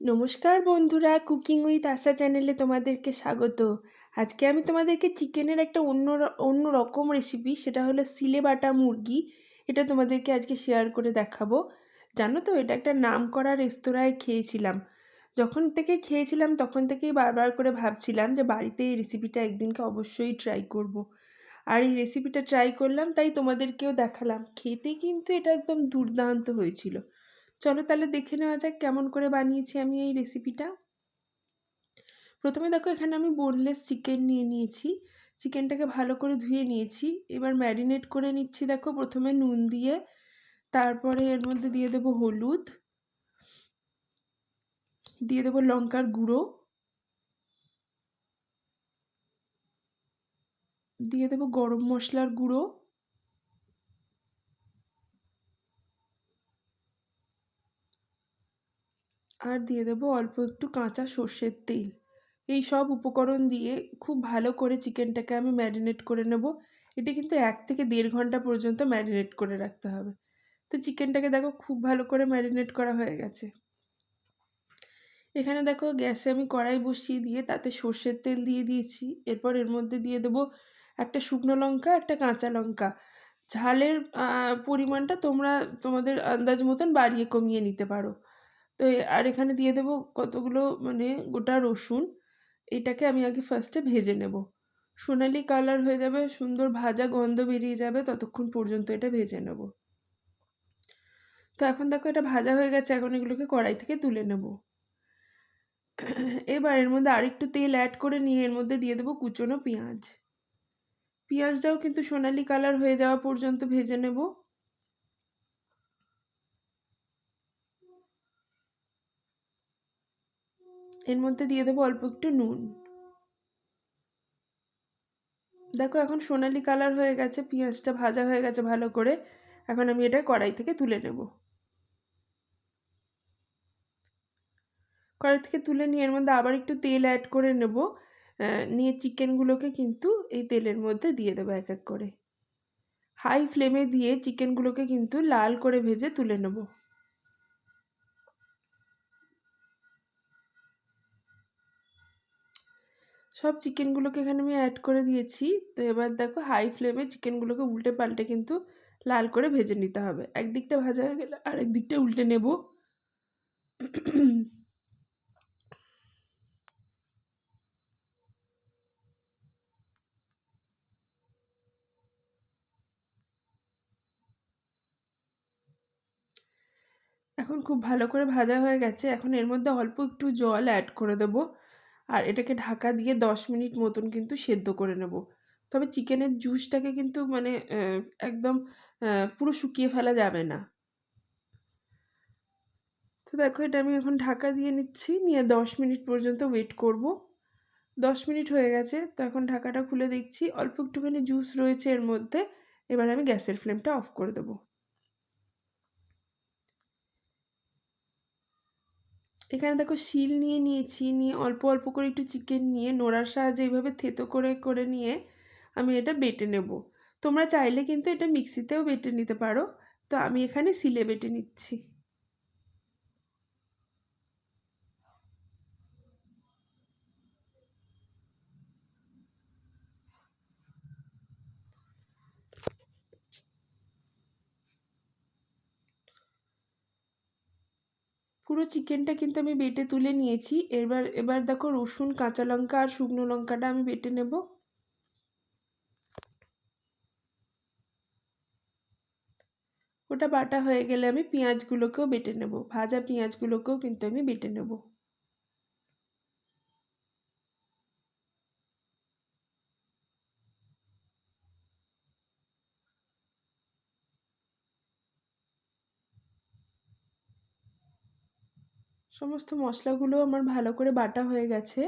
নমস্কার বন্ধুরা cooking with আশা চ্যানেলে তোমাদেরকে স্বাগত। আজকে আমি তোমাদেরকে চিকেনের একটা অন্য অন্য রকম রেসিপি সেটা হলো সিলে বাটা মুরগি। এটা তোমাদেরকে আজকে শেয়ার করে দেখাবো। জানো তো, এটা একটা নাম করা রেস্তোরাঁয় খেয়েছিলাম। যখন থেকে খেয়েছিলাম, তখন থেকেই বারবার করে ভাবছিলাম যে বাড়িতে এই রেসিপিটা একদিনকে অবশ্যই ট্রাই করব। আর এই রেসিপিটা ট্রাই করলাম, তাই তোমাদেরকেও দেখালাম। খেতে কিন্তু এটা একদম দুর্দান্ত হয়েছিল। চলো তাহলে দেখে নেওয়া যাক কেমন করে বানিয়েছি আমি এই রেসিপিটা প্রথমে দেখো এখানে আমি বোনলেস চিকেন নিয়ে নিয়েছি। চিকেনটাকে ভালো করে ধুয়ে নিয়েছি। এবার ম্যারিনেট করে নিচ্ছি দেখো, প্রথমে নুন দিয়ে, তারপরে এর মধ্যে দিয়ে দেবো হলুদ, দিয়ে দেবো লঙ্কার গুঁড়ো, দিয়ে দেবো গরম মশলার গুঁড়ো। আর দিয়ে দেবো অল্প একটু কাঁচা সর্ষের তেল। এই সব উপকরণ দিয়ে খুব ভালো করে চিকেনটাকে আমি ম্যারিনেট করে নেব। এটি কিন্তু এক থেকে দেড় ঘণ্টা পর্যন্ত ম্যারিনেট করে রাখতে হবে। তো চিকেনটাকে দেখো খুব ভালো করে ম্যারিনেট করা হয়ে গেছে। এখানে দেখো গ্যাসে আমি কড়াই বসিয়ে দিয়ে তাতে সর্ষের তেল দিয়ে দিয়েছি। এরপর এর মধ্যে দিয়ে দেবো একটা শুকনো লঙ্কা, একটা কাঁচা লঙ্কা। ঝালের পরিমাণটা তোমরা তোমাদের আন্দাজ মতন বাড়িয়ে কমিয়ে নিতে পারো। তো আর এখানে দিয়ে দেবো কতগুলো মানে গোটা রসুন। এটাকে আমি আগে ফার্স্টে ভেজে নেব। সোনালি কালার হয়ে যাবে, সুন্দর ভাজা গন্ধ বেরিয়ে যাবে, ততক্ষণ পর্যন্ত এটা ভেজে নেব। তো এখন দেখো এটা ভাজা হয়ে গেছে, এখন এগুলোকে কড়াই থেকে তুলে নেব। এবার এর মধ্যে আরেকটু তেল অ্যাড করে নিয়ে এর মধ্যে দিয়ে দেবো কুচনো পেঁয়াজ। পেঁয়াজটাও কিন্তু সোনালি কালার হয়ে যাওয়া পর্যন্ত ভেজে নেব। এর মধ্যে দিয়ে দেবো অল্প একটু নুন। দেখো এখন সোনালি কালার হয়ে গেছে, পেঁয়াজটা ভাজা হয়ে গেছে ভালো করে। এখন আমি এটা কড়াই থেকে তুলে নেব। কড়াই থেকে তুলে নিয়ে এর মধ্যে আবার একটু তেল অ্যাড করে নেব। নিয়ে চিকেনগুলোকে কিন্তু এই তেলের মধ্যে দিয়ে দেবো এক এক করে। হাই ফ্লেমে দিয়ে চিকেনগুলোকে কিন্তু লাল করে ভেজে তুলে নেব। সব চিকেনগুলোকে এখানে আমি অ্যাড করে দিয়েছি। তো এবার দেখো হাই ফ্লেমে চিকেনগুলোকে উল্টে পাল্টে কিন্তু লাল করে ভেজে নিতে হবে। একদিকটা ভাজা হয়ে গেলে আরেক দিকটা উল্টে নেব। এখন খুব ভালো করে ভাজা হয়ে গেছে। এখন এর মধ্যে অল্প একটু জল অ্যাড করে দেব। আর এটাকে ঢাকা দিয়ে দশ মিনিট মতন কিন্তু সেদ্ধ করে নেব। তবে চিকেনের জুসটাকে কিন্তু মানে একদম পুরো শুকিয়ে ফেলা যাবে না। তো দেখো এটা আমি এখন ঢাকা দিয়ে নিচ্ছি, নিয়ে দশ মিনিট পর্যন্ত ওয়েট করব। দশ মিনিট হয়ে গেছে, তো এখন ঢাকাটা খুলে দেখছি। অল্প একটুখানি জুস রয়েছে এর মধ্যে, এবার আমি গ্যাসের ফ্লেমটা অফ করে দেবো। এখানে দেখো শিল নিয়ে নিয়েছি, নিয়ে অল্প অল্প করে একটু চিকেন নিয়ে, নোড়ার সাহায্যে এইভাবে থেতো করে করে নিয়ে আমি এটা বেটে নেব। তোমরা চাইলে কিন্তু এটা মিক্সিতেও বেটে নিতে পারো। তো আমি এখানে শিলে বেটে নিচ্ছি। পুরো চিকেনটা কিন্তু আমি বেটে তুলে নিয়েছি। এবার এবার দেখো রসুন, কাঁচা লঙ্কা আর শুকনো লঙ্কাটা আমি বেটে নেব। ওটা বাটা হয়ে গেলে আমি পেঁয়াজগুলোকেও বেটে নেব। ভাজা পেঁয়াজগুলোকেও কিন্তু আমি বেটে নেব। সমস্ত মশলাগুলো আমার ভালো করে বাটা হয়ে গেছে।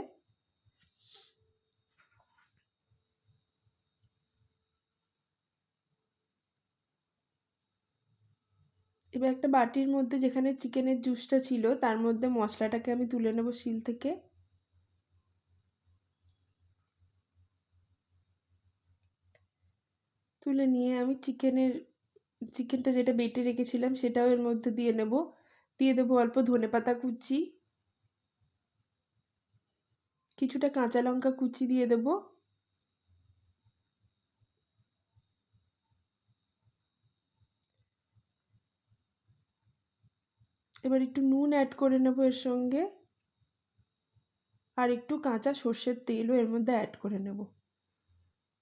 এবার একটা বাটির মধ্যে যেখানে চিকেনের জুসটা ছিল, তার মধ্যে মশলাটাকে আমি তুলে নেব শিল থেকে। তুলে নিয়ে আমি চিকেনের, চিকেনটা যেটা বেটে রেখেছিলাম সেটাও এর মধ্যে দিয়ে নেব। দিয়ে দেবো অল্প ধনেপাতা কুচি। কিছুটা কাঁচা লঙ্কা কুচি দিয়ে দেব। এবার একটু নুন অ্যাড করে নেব এর সঙ্গে। আর একটু কাঁচা সর্ষের তেলও এর মধ্যে অ্যাড করে নেব।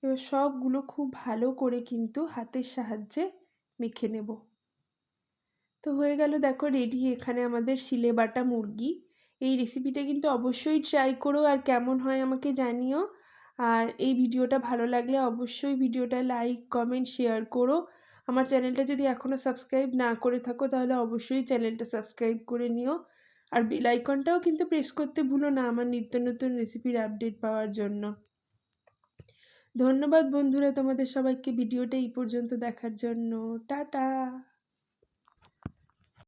এবার সবগুলো খুব ভালো করে কিন্তু হাতের সাহায্যে মেখে নেব। তো হয়ে গেল দেখো রেডি, এখানে আমাদের শিলে বাটা মুরগি। এই রেসিপিটা কিন্তু অবশ্যই ট্রাই করো আর কেমন হয় আমাকে জানিও। আর এই ভিডিওটা ভালো লাগলে অবশ্যই ভিডিওটা লাইক কমেন্ট শেয়ার করো। আমার চ্যানেলটা যদি এখনও সাবস্ক্রাইব না করে থাকো তাহলে অবশ্যই চ্যানেলটা সাবস্ক্রাইব করে নিও। আর বেল আইকনটাও কিন্তু প্রেস করতে ভুলো না আমার নিত্য নতুন রেসিপির আপডেট পাওয়ার জন্য। ধন্যবাদ বন্ধুরা তোমাদের সবাইকে, ভিডিওটা এই পর্যন্ত দেখার জন্য। টাটা!